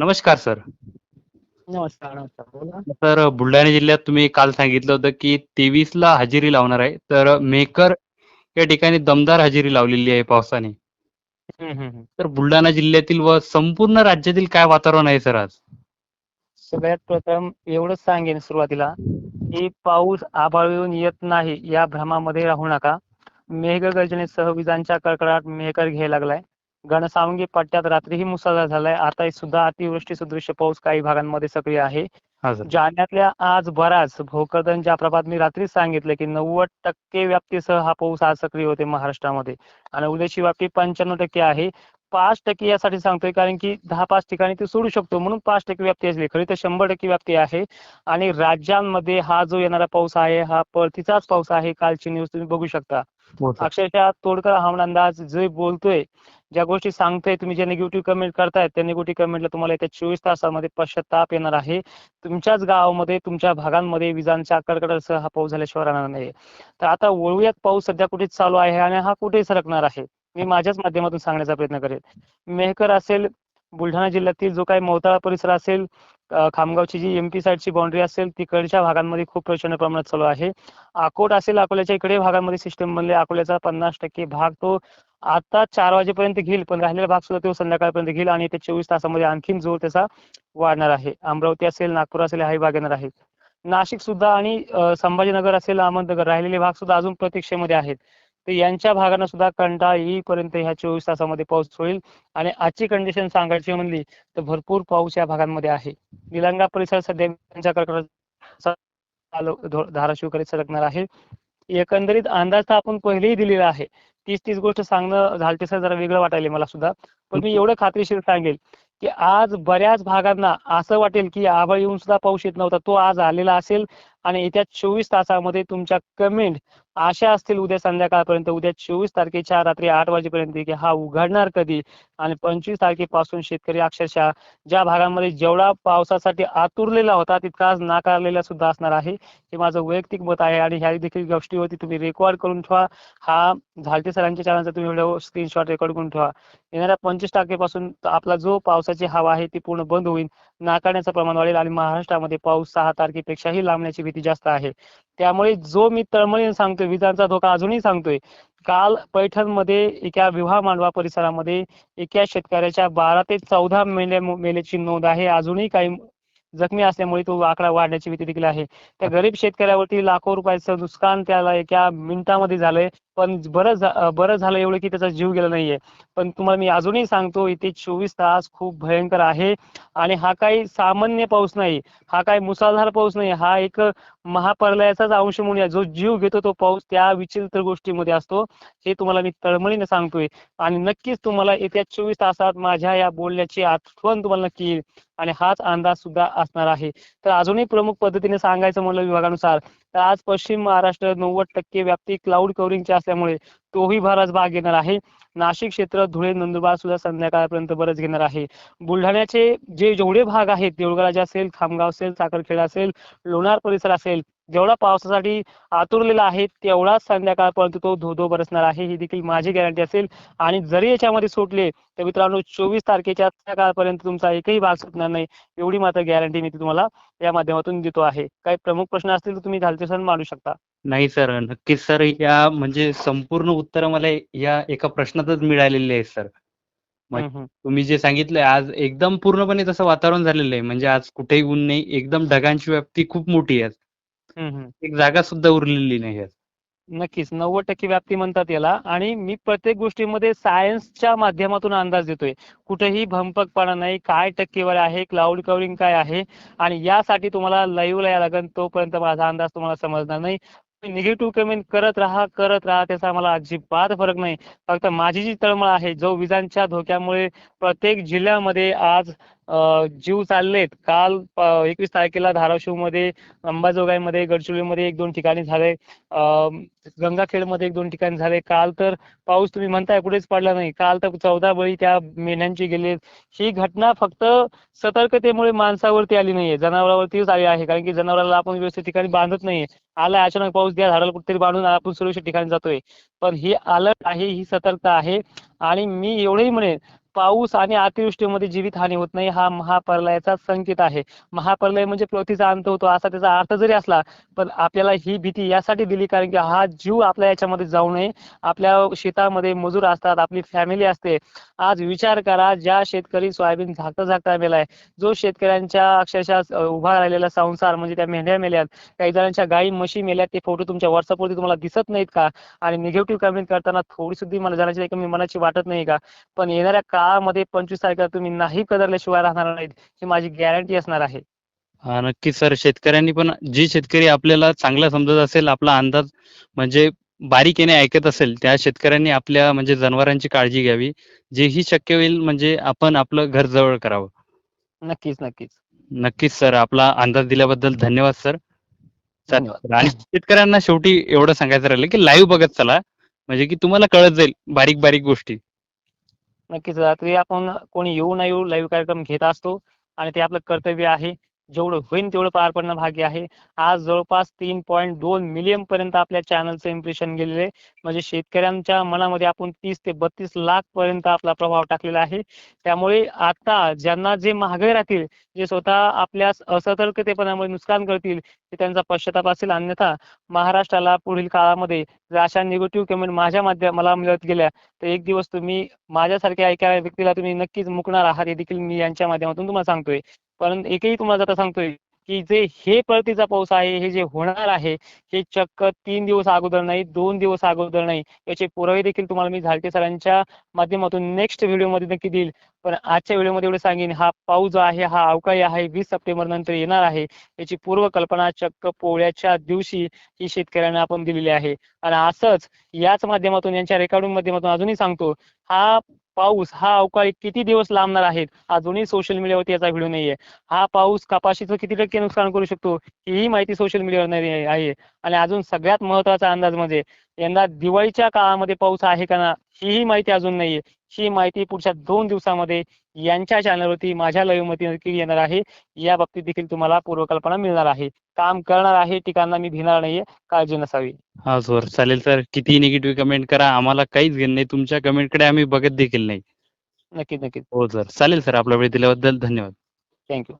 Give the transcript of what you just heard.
नमस्कार सर. नमस्कार नमस्कार. बोला. तर बुलढाणा जिल्ह्यात तुम्ही काल सांगितलं होतं की तेवीस ला हजेरी लावणार आहे. तर मेकर या ठिकाणी दमदार हजेरी लावलेली आहे पावसाने. हम्म, हम्म, हम्म. तर बुलढाणा जिल्ह्यातील व संपूर्ण राज्यातील काय वातावरण आहे सर आज? सगळ्यात प्रथम एवढंच सांगेन सुरुवातीला की पाऊस आभाळ येऊन येत नाही या भ्रमामध्ये राहू नका. मेघगर्जनेसह विजांच्या कडकडाट मेहकर घ्यायला लागलाय. घनसावंगी पट्ट्यात रात्रीही मुसळधार झालाय. आता सुद्धा अतिवृष्टी सदृश्य पाऊस काही भागांमध्ये सक्रिय आहे. जालन्यातल्या आज बराच भोकरदन ज्या प्रभात मी रात्रीच सांगितलं की नव्वद टक्के व्याप्तीसह हा पाऊस आज सक्रिय होते महाराष्ट्रामध्ये. आणि उद्याची व्याप्ती पंच्याण्णव टक्के आहे. पाच टक्के यासाठी सांगतोय कारण की दहा पाच ठिकाणी ते सोडू शकतो म्हणून पाच टक्के व्याप्ती असली. खरी तर शंभर टक्के व्याप्ती आहे. आणि राज्यांमध्ये हा जो येणारा पाऊस आहे हा परतीचाच पाऊस आहे. कालची न्यूज तुम्ही बघू शकता. अक्षरशः तोडकर हवामान अंदाज जे बोलतोय ज्या गोष्टी सांगतोय तुम्ही जे निगेटिव्ह कमेंट करताय त्या निगेटिव्ह कमेंटला तुम्हाला येत्या चोवीस तासामध्ये पश्चाताप येणार आहे. तुमच्याच गावामध्ये तुमच्या भागांमध्ये विजांच्या कडकडासह हा पाऊस झाल्याशिवाय राहणार नाही तर आता वळूयात पाऊस सध्या कुठे चालू आहे आणि हा कुठे सरकणार आहे? मी माझ्याच माध्यमातून सांगण्याचा प्रयत्न करेन. मेहकर असेल बुलढाणा जिल्ह्यातील जो काही मोताळा परिसर असेल खामगावची जी एमपी साईडची बाउंड्री असेल तिकडच्या भागांमध्ये खूप प्रचंड प्रमाणात चालू आहे. अकोट असेल अकोल्याच्या इकडे भागांमध्ये सिस्टम बनले अकोल्याचा पन्नास टक्के भाग तो आता चार वाजेपर्यंत घेईल पण राहिलेला भाग सुद्धा तो संध्याकाळपर्यंत घेईल आणि ते चोवीस तासामध्ये आणखीन जोर त्याचा वाढणार आहे. अमरावती असेल नागपूर असेल हाही भाग येणार आहे. नाशिक सुद्धा आणि संभाजीनगर असेल अहमदनगर राहिलेले भाग सुद्धा अजून प्रतीक्षेमध्ये आहेत. तर यांच्या भागांना सुद्धा कंटाळा येईपर्यंत ह्या चोवीस तासामध्ये पाऊस होईल. आणि आजची कंडिशन सांगायची म्हणली तर भरपूर पाऊस या भागांमध्ये आहे. निलंगा परिसर सध्या धाराशिवकडे सरकणार आहे. एकंदरीत अंदाज तर आपण पहिलेही दिलेला आहे. तीच तीच गोष्ट सांगणं झालं ते सर जरा वेगळं वाटायला मला सुद्धा. पण मी एवढं खात्रीशीर सांगेल की आज बऱ्याच भागांना असं वाटेल की आभाळ येऊन सुद्धा पाऊस येत नव्हता. तो आज आलेला असेल. आणि येत्या चोवीस तासामध्ये तुमच्या कमेंट अशा असतील उद्या संध्याकाळपर्यंत. उद्या चोवीस तारखेच्या रात्री आठ वाजेपर्यंत की हा उघडणार कधी? आणि पंचवीस तारखेपासून शेतकरी अक्षरशः ज्या भागांमध्ये जेवढा पावसासाठी आतुरलेला होता तितकाच नाकारलेला सुद्धा असणार आहे. हे माझं वैयक्तिक मत आहे आणि ह्या देखील गोष्टीवरती तुम्ही रेकॉर्ड करून ठेवा. हा झालते सरांच्या चॅनलचा तुम्ही व्हिडिओ स्क्रीनशॉट रेकॉर्ड करून ठेवा. येणाऱ्या पंचवीस तारखेपासून आपला जो पावसाची हवा आहे ती पूर्ण बंद होईल. नाकारण्याचं प्रमाण वाढेल आणि महाराष्ट्रामध्ये पाऊस सहा तारखेपेक्षाही लांबण्याची भीती जास्त आहे. त्यामुळे जो मी तळमळीने सांगतोय विजांचा धोका अजूनही सांगतोय काल पैठणमध्ये एका विवाह मांडवा परिसरामध्ये एका शेतकऱ्याच्या बारा ते चौदा मेंढ्या मेल्याची नोंद आहे. अजूनही काही जखमी असल्यामुळे तो आकडा वाढण्याची भीती देखील आहे. त्या गरीब शेतकऱ्यावरती लाखो रुपयाचं नुकसान त्याला एका मिनिटामध्ये झालंय. पण बरं बरं झालं एवढं की त्याचा जीव गेला नाहीये. पण तुम्हाला मी अजूनही सांगतो इथे चोवीस तास खूप भयंकर आहे. आणि हा काही सामान्य पाऊस नाही. हा काही मुसळधार पाऊस नाही. हा एक महाप्रलयाचाच अंश म्हणून जो जीव घेतो तो पाऊस त्या विचित्र गोष्टीमध्ये असतो हे तुम्हाला मी तळमळीने सांगतोय. आणि नक्कीच तुम्हाला येत्या चोवीस तासात माझ्या या बोलण्याची आठवण तुम्हाला नक्की येईल. आणि हाच अंदाज सुद्धा असणार आहे. तर अजूनही प्रमुख पद्धतीने सांगायचं म्हणलं विभागानुसार तर आज पश्चिम महाराष्ट्र नव्वद टक्के व्याप्ती क्लाउड कव्हरिंगची असल्यामुळे तोही बराच भाग घेणार आहे. नाशिक क्षेत्र धुळे नंदुरबार सुद्धा संध्याकाळपर्यंत बरंच घेणार आहे. बुलढाण्याचे जे जेवढे भाग आहेत देऊळगडाचे असेल खामगाव असेल साखरखेडा असेल लोणार परिसर असेल जेवढा पावसासाठी आतुरलेला आहे तेवढाच संध्याकाळपर्यंत तो धोधो बरसणार आहे. ही देखील माझी गॅरंटी असेल. आणि जरी याच्यामध्ये सुटले तर मित्रांनो चोवीस तारखेच्या संध्याकाळपर्यंत तुमचा एकही भाग सुटणार नाही एवढी मात्र गॅरंटी मी तुम्हाला या माध्यमातून देतो आहे. काही प्रमुख प्रश्न असतील तर तुम्ही झालते सर मांडू शकता. नाही सर. नक्कीच सर. या म्हणजे संपूर्ण उत्तर मला या एका प्रश्नातच मिळालेली आहे सर. तुम्ही जे सांगितलंय आज एकदम पूर्णपणे तसं वातावरण झालेलं आहे. म्हणजे आज कुठेही ऊन नाही एकदम ढगांची व्याप्ती खूप मोठी आहे. एक जागा सुद्धा उरलेली नाही नक्कीच. नव्वद टक्के व्याप्ती म्हणतात याला. आणि मी प्रत्येक गोष्टीमध्ये सायन्सच्या माध्यमातून अंदाज देतोय. कुठेही भंपकपणा नाही. काय टक्केवारी आहे? क्लाउड कव्हरिंग काय आहे? आणि यासाठी तुम्हाला लाईव्हला या लागेल. तोपर्यंत माझा अंदाज तुम्हाला समजणार नाही. निगेटिव्ह कमेंट करत राहा करत राहा त्याचा मला अजिबात फरक नाही. फक्त माझी जी तळमळ आहे जो विजांच्या धोक्यामुळे प्रत्येक जिल्ह्यामध्ये आज जीव चाललेत. काल एकवीस तारखेला धाराशिवमध्ये अंबाजोगाईमध्ये गडचिरोलीमध्ये एक दोन ठिकाणी झाले. अं, गंगाखेडमध्ये एक दोन ठिकाणी झाले. काल तर पाऊस तुम्ही म्हणताय कुठेच पडला नाही. काल तर चौदा बळी त्या मेंढ्यांची गेले ही घटना फक्त सतर्कतेमुळे माणसावरती आली नाहीये. जनावरांवरतीच आली आहे. कारण की जनावराला आपण व्यवस्थित ठिकाणी बांधत नाहीये. आला अचानक पाऊस द्या झाडाला कुठेतरी बांधून आपण सुरक्षित ठिकाणी जातोय. पण ही अलर्ट आहे ही सतर्कता आहे. आणि मी एवढंही म्हणेन पाऊस आणि अतिवृष्टीमध्ये जीवितहानी होत नाही हा महाप्रलयाचा संकेत आहे. महाप्रलय म्हणजे पृथ्वीचा अंत होतो असा त्याचा अर्थ जरी असला पण आपल्याला ही भीती यासाठी दिली कारण की हा जीव आपल्या याच्यामध्ये जाऊ नये. आपल्या शेतामध्ये मजूर असतात आपली फॅमिली असते. आज विचार करा ज्या शेतकरी सोयाबीन झाकता झाकता मेलाय जो शेतकऱ्यांच्या अक्षरशः उभा राहिलेला संसार म्हणजे त्या मेंढ्या मेल्यात काही जणांच्या गायी म्हशी मेल्यात ते फोटो तुमच्या व्हॉट्सअपवरती तुम्हाला दिसत नाहीत का? आणि निगेटिव्ह कमेंट करताना थोडी सुद्धा मला जणांची कमी मनाची वाटत नाही का? पण येणाऱ्या काळामध्ये पंचवीस तारखेला तुम्ही नाही कदरल्याशिवाय राहणार नाहीत ही माझी गॅरंटी असणार आहे. हा नक्कीच सर. शेतकऱ्यांनी पण जे शेतकरी आपल्याला चांगला समजत असेल आपला अंदाज म्हणजे बारीकीने ऐकत असेल त्या शेतकऱ्यांनी आपल्या म्हणजे जनावरांची काळजी घ्यावी. जेही शक्य होईल म्हणजे आपण आपलं घर जवळ करावं. नक्कीच नक्कीच. नक्कीच सर. आपला अंदाज दिल्याबद्दल धन्यवाद सर. धन्यवाद. आणि शेतकऱ्यांना शेवटी एवढं सांगायचं राहिलं की लाईव्ह बघत चला. म्हणजे की तुम्हाला कळत जाईल बारीक बारीक गोष्टी. नक्कीच. रात्री आपण कोणी येऊ न येऊ लाईव्ह कार्यक्रम घेत असतो आणि ते आपलं कर्तव्य आहे. जेवढं होईल तेवढं पार पडणं भाग्य आहे. आज जवळपास तीन पॉईंट दोन मिलियन पर्यंत आपल्या चॅनलचं इम्प्रेशन गेलेले म्हणजे शेतकऱ्यांच्या मनामध्ये आपण तीस ते बत्तीस लाख पर्यंत आपला प्रभाव टाकलेला आहे. त्यामुळे आता ज्यांना जे महागाई राहतील जे स्वतः आपल्या असतर्कतेपणामुळे नुकसान करतील ते त्यांचा पश्चाताप असेल. अन्यथा महाराष्ट्राला पुढील काळामध्ये जर अशा निगेटिव्ह कमेंट माझ्या माध्यम मला मिळत गेल्या तर एक दिवस तुम्ही माझ्यासारख्या एका व्यक्तीला तुम्ही नक्कीच मुकणार आहात. हे देखील मी यांच्या माध्यमातून तुम्हाला सांगतोय. पण एकही तुम्हाला आता सांगतोय की जे हे परतीचा पाऊस आहे हे जे होणार आहे हे चक्क तीन दिवस अगोदर नाही दोन दिवस अगोदर नाही याचे पुरावे देखील तुम्हाला मी झालटे सरांच्या माध्यमातून. नेक्स्ट व्हिडिओमध्ये नक्की देईल. पण आजच्या व्हिडिओमध्ये एवढं सांगेन हा पाऊस जो आहे हा अवकाळी आहे वीस सप्टेंबर नंतर येणार आहे याची पूर्वकल्पना चक्क पोळ्याच्या दिवशी ही शेतकऱ्यांना आपण दिलेली आहे. आणि असंच याच माध्यमातून यांच्या रेकॉर्डिंग माध्यमातून अजूनही सांगतो हा पाऊस हा अवकाळी किती दिवस लांबणार आहेत अजूनही सोशल मीडियावरती याचा व्हिडिओ नाहीये. हा पाऊस कपाशीचं किती टक्के नुकसान करू शकतो ही माहिती सोशल मीडियावर नाही आहे आणि अजून सगळ्यात महत्त्वाचा अंदाज म्हणजे यंदा दिवाळीच्या काळामध्ये पाऊस आहे का ना हीही माहिती अजून नाहीये. ही माहिती पुढच्या दोन दिवसामध्ये यांच्या चॅनलवरती माझ्या लाईव्हमध्ये नक्की येणार आहे. या बाबतीत देखील तुम्हाला पूर्वकल्पना मिळणार आहे. काम करणार आहे ठिकाणा मी भिणार नाहीये. काळजी नसावी. हा सर. चालेल सर. किती निगेटिव्ह कमेंट करा. आम्हाला काहीच घेणं नाही. तुमच्या कमेंटकडे आम्ही बघत देखील नाही. नक्कीच नक्कीच. हो सर. चालेल सर. आपला वेळ दिल्याबद्दल धन्यवाद. थँक्यू